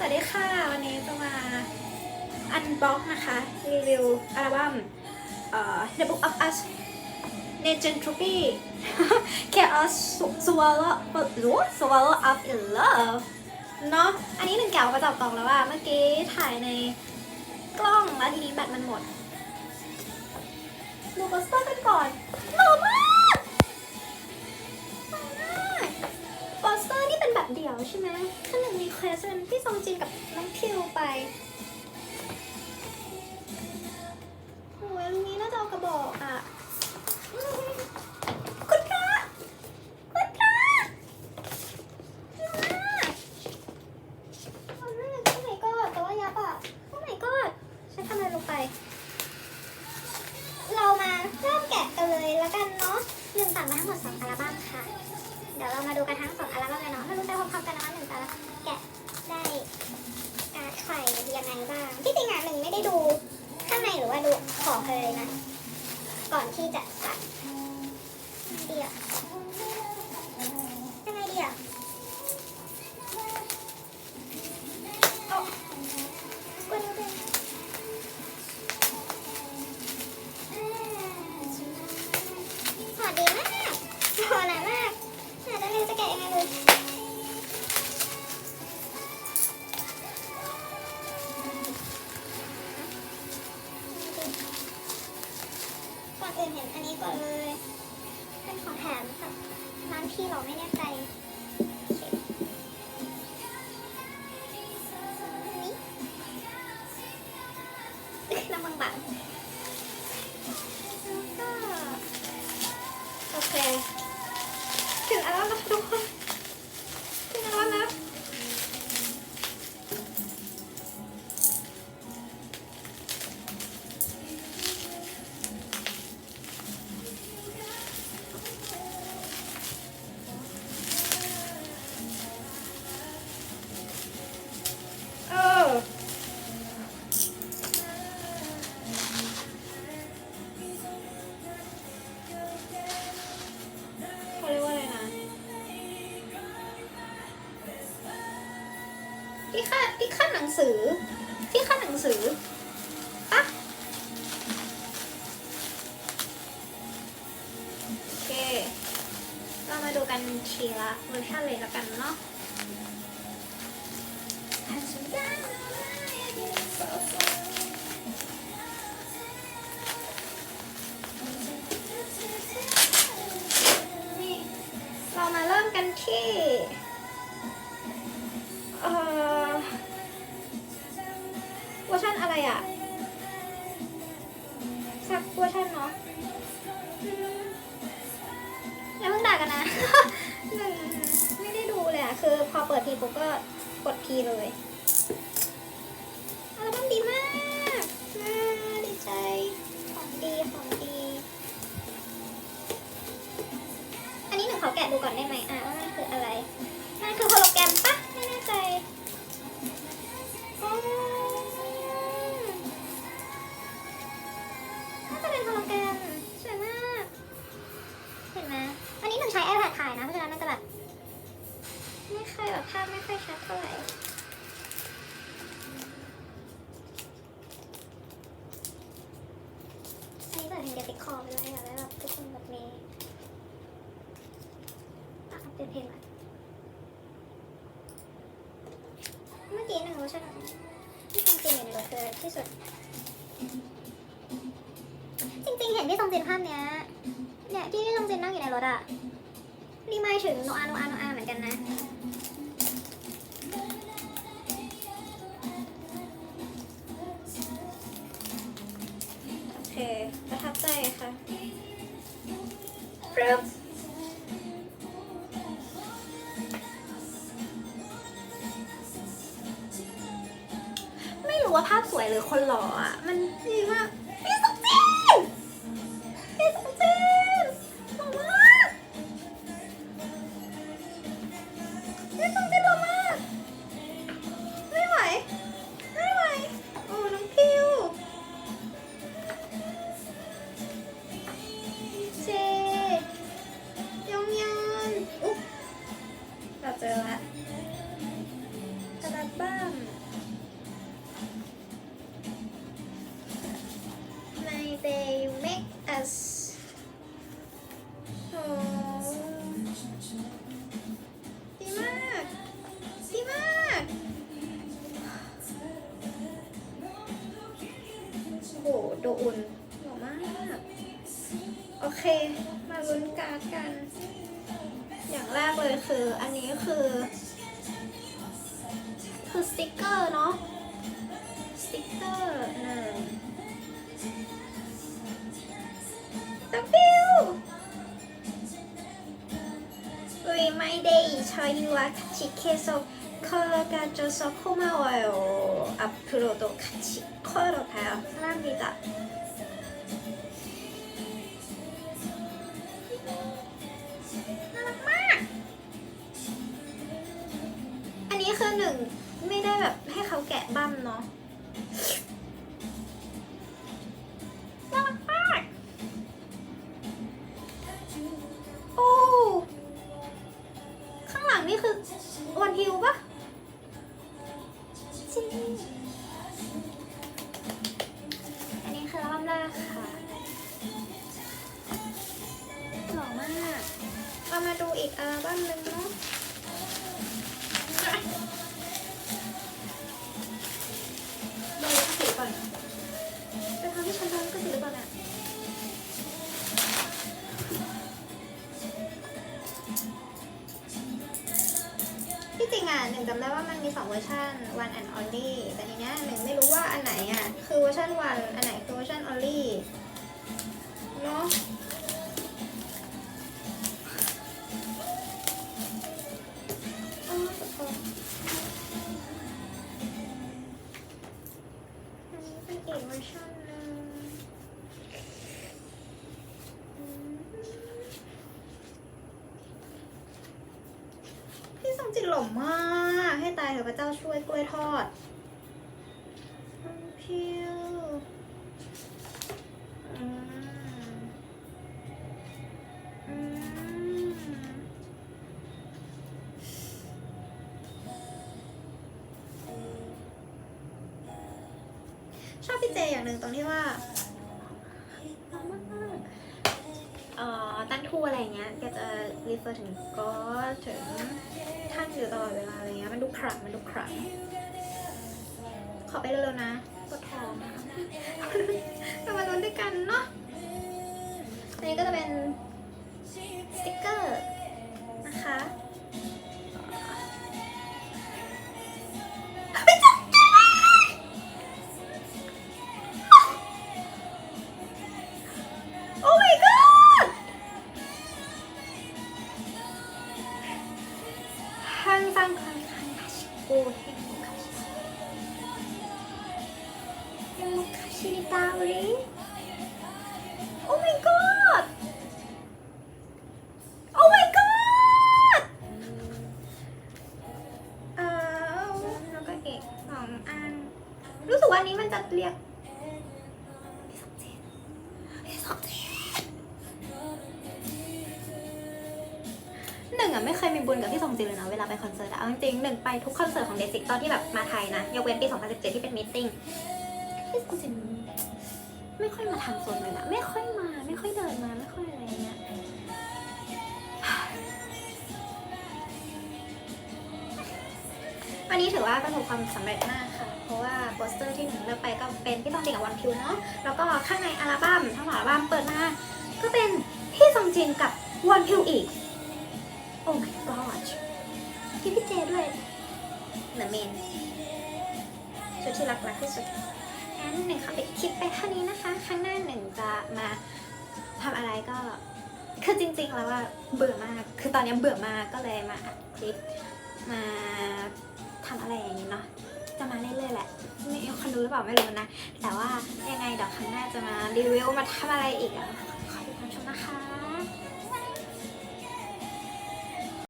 วัสดีค่ะ วันนี้จะมาอันบ็อกนะคะ รีวิวอัลบั้มเอ่อ The Book of Us Negentropy Chaos Swallow หรือ Swallow Up in Love เนาะอันนี้หนึ่งแก้วมาจับกล่องแล้วว่าเมื่อกี้ถ่ายในกล้องแล้วทีนี้แบตมันหมดดูโปสเตอร์กันก่อนหล่อมาก เดี่ยวใช่ไหมถ้าหนึ่งรีเควสเป็นพี่ซองจินกับน้องพิวไปโอ้ยลุงนี้น่าจะเอากระบอกอะคุณพระคุณพระน่ารักโอ้ยโอ้ my god แต่ว่ายับอะโอ้ my god ฉันทำอะไรลงไป เรามาเริ่มแกะกันเลยแล้วกันเนาะหนึ่งตัดมาทั้งหมดสองอัลบั้มค่ะ ดี๋ยวเรามาดูกันทั้งสองอัลบั้มเลยเนาะไม่รู้จะพร้อมๆกันนะคะหนึ่งแต่ละแกะได้การ์ดใครยังไงบ้างที่จริงอะหนึ่งไม่ได้ดูข้างในหรือว่าดูของเลยนะ ก่อนที่จะตัดเดี๋ยว เห็นอันนี้ก่อนเลยเป็นของแถมแบบร้านที่เราไม่แน่ใจโอเคอันนี้น้ำบางแล้วก็โอเค ถึงอัลบั้มแล้วทุกคน ที่ค่าที่ค่าหนังสือ ที่ค่าหนังสือปะโอเค เรามาดูกันทีละเวอร์ชันเลยแล้วกันเนาะเรามาเริ่มกันที่ ไม่ได้ดูเลยอะคือพอเปิดทีปุ๊บก็กดทีเลย เปลี่ยนเพลงละเมื่อกี้หนึ่งเวอร์ชันที่ทรงจินอยู่ในรถคือที่สุด จริงๆ เห็นที่ทรงจินภาพเนี้ย เนี่ยที่ที่ทรงจินนั่งอยู่ในรถอะรีมายถึงโนอาโนอาโนอาเหมือนกันนะโอเคประทับใจค่ะปรึบ ไม่รู้ว่าภาพสวยหรือคนหล่ออะ มันดีมากากเลยคืออันนี้คือ คือสติกเกอร์เนาะสติกเกอร์หนึ่งตับบิวรีไมเดย์ชอยยูอาชิเคโซคอร์กาโจโซคุมาโอโออัพโรโดคัชิคอร์โรพาลามิดะ คือหนึ่งไม่ได้แบบให้เขาแกะบั้มเนาะน่ารักมากโอ้ข้างหลังนี่คือวันฮิวปะจิอันนี้คืออัลบั้มแรกค่ะหล่อมากเรามาดูอีกอัลบั้มหนึ่งเนาะ จริงอะหนึ่งจำได้ว่ามันมีสองเวอร์ชัน one and only แต่ทีเนี้ยหนึ่งไม่รู้ว่าอันไหนอะ คือเวอร์ชัน one อันไหนคือเวอร์ชัน only เนาะ มจิตหล่อมาก ให้ตายเถอะพระเจ้าช่วยกล้วยทอดน้องพิวอืมอืมชอบพี่เจอย่างหนึ่งตรงที่ว่าหล่อมาก เอ่อตั้งทูอะไรเงี้ยแกจะรีเฟอร์ถึงก็ถึงท่านอยู่ตลอดเวลาอะไรเงี้ยมันดูขลังมันดูขลังขอไปเร็วๆนะปวดท้องนะคะเรามาลุ้นด้วยกันเนาะอันนี้ก็จะเป็นสติกเกอร์นะคะ 항상 건강하시고 행복하시다. 행복하시다 우리. 오 마이 갓. 오 마이 갓. เอ่อแล้วก็อีกสองอัน รู้สึกว่าอันนี้มันจะเรียก ุญกับพี่สมจิตเลยนะเวลาไปคอนเสิร์ตเอาจริงๆหนึ่งไปทุกคอนเสิร์ตของเดซิกตอนที่แบบมาไทยนะยกเว้นปี 2017 ที่เป็นมีตติ้งพี่สมจิตไม่ค่อยมาทางโซนเลยนะไม่ค่อยมาไม่ค่อยเดินมาไม่ค่อยอะไรเงี้ยวันนี้ถือว่าประสบความสำเร็จมากค่ะ เพราะว่าโปสเตอร์ที่หนึ่งเลือกไปก็เป็นพี่ต้องจินกับวันคิวเนาะแล้วก็ข้างในอัลบั้มทั้งหมดอัลบั้มเปิดมาก็เป็นพี่ซองจินกับวันคิวอีก อ้ my god พี่พี่เจด้วยเนเมนชุดที่รักรักที่สุดงั้นหนึ่งขอไปคลิปไปเท่านี้นะคะ ครั้งหน้าหนึ่งจะมาทำอะไรก็ คือจริงๆแล้วว่าเบื่อมาก คือตอนนี้เบื่อมากก็เลยมาอัดคลิปมาทำอะไรอย่างนี้เนาะจะมาเรื่อยๆแหละไม่คนดูหรือเปล่าไม่รู้นะ แต่ว่ายังไงเดี๋ยวครั้งหน้าจะมารีวิวมาทำอะไรอีกอะขอติดตามชมนะคะ